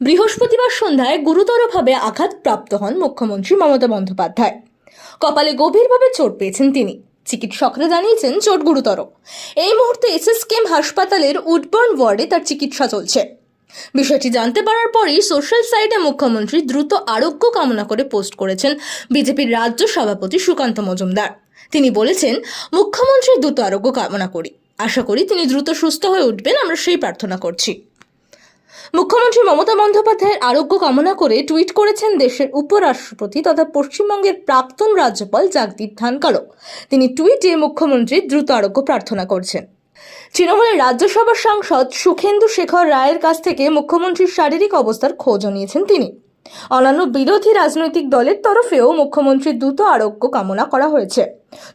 বৃহস্পতিবার সন্ধ্যায় গুরুতরভাবে আঘাতপ্রাপ্ত হন মুখ্যমন্ত্রী মমতা বন্দ্যোপাধ্যায়। কপালে গভীরভাবে চোট পেয়েছেন তিনি। চিকিৎসকরা জানিয়েছেন, চোট গুরুতর। এই মুহূর্তে এসএসকেএম হাসপাতালের উডবর্ন ওয়ার্ডে তার চিকিৎসা চলছে। বিষয়টি জানতে পারার পরই সোশ্যাল সাইটে মুখ্যমন্ত্রী দ্রুত আরোগ্য কামনা করে পোস্ট করেছেন বিজেপির রাজ্য সভাপতি সুকান্ত মজুমদার। তিনি বলেছেন মুখ্যমন্ত্রীর দ্রুত আরোগ্য কামনা করি। আশা করি তিনি দ্রুত সুস্থ হয়ে উঠবেন, আমরা সেই প্রার্থনা করছি। মুখ্যমন্ত্রী মমতা বন্দ্যোপাধ্যায়ের আরোগ্য কামনা করে টুইট করেছেন দেশের উপরাষ্ট্রপতি তথা পশ্চিমবঙ্গের প্রাক্তন রাজ্যপাল জাগদীপ ধানকারও তিনি টুইটে মুখ্যমন্ত্রীর দ্রুত আরোগ্য প্রার্থনা করছেন। তৃণমূলের রাজ্যসভার সাংসদ সুখেন্দু শেখর রায়ের কাছ থেকে মুখ্যমন্ত্রীর শারীরিক অবস্থার খোঁজও নিয়েছেন তিনি। অন্যান্য বিরোধী রাজনৈতিক দলের তরফেও মুখ্যমন্ত্রীর দ্রুত আরোগ্য কামনা করা হয়েছে।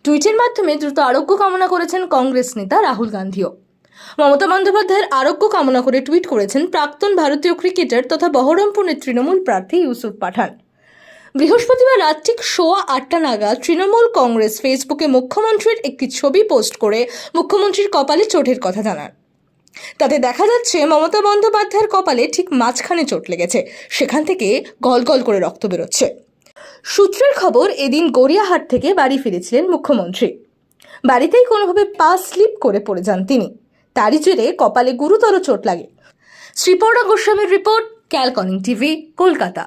টুইটের মাধ্যমে দ্রুত আরোগ্য কামনা করেছেন কংগ্রেস নেতা রাহুল গান্ধীও। মমতা বন্দ্যোপাধ্যায়ের আরোগ্য কামনা করে টুইট করেছেন প্রাক্তন ভারতীয় ক্রিকেটার তথা বহরমপুরের তৃণমূল প্রার্থী ইউসুফ পাঠান। বৃহস্পতিবার রাত ঠিক সোয়া আটটা নাগাদ তৃণমূল কংগ্রেস ফেসবুকে মুখ্যমন্ত্রীর একটি ছবি পোস্ট করে মুখ্যমন্ত্রীর কপালে চোটের কথা জানান। তাতে দেখা যাচ্ছে মমতা বন্দ্যোপাধ্যায়ের কপালে ঠিক মাঝখানে চোট লেগেছে। সেখান থেকে গলগল করে রক্ত বেরোচ্ছে। সূত্রের খবর, এদিন গড়িয়াহাট থেকে বাড়ি ফিরেছিলেন মুখ্যমন্ত্রী। বাড়িতেই কোনোভাবে পা স্লিপ করে পড়ে যান তিনি। তারই জেরে কপালে গুরুতর চোট লাগে। শ্রীপর্ণা গোস্বামীর রিপোর্ট ক্যালকনিং টিভি কলকাতা।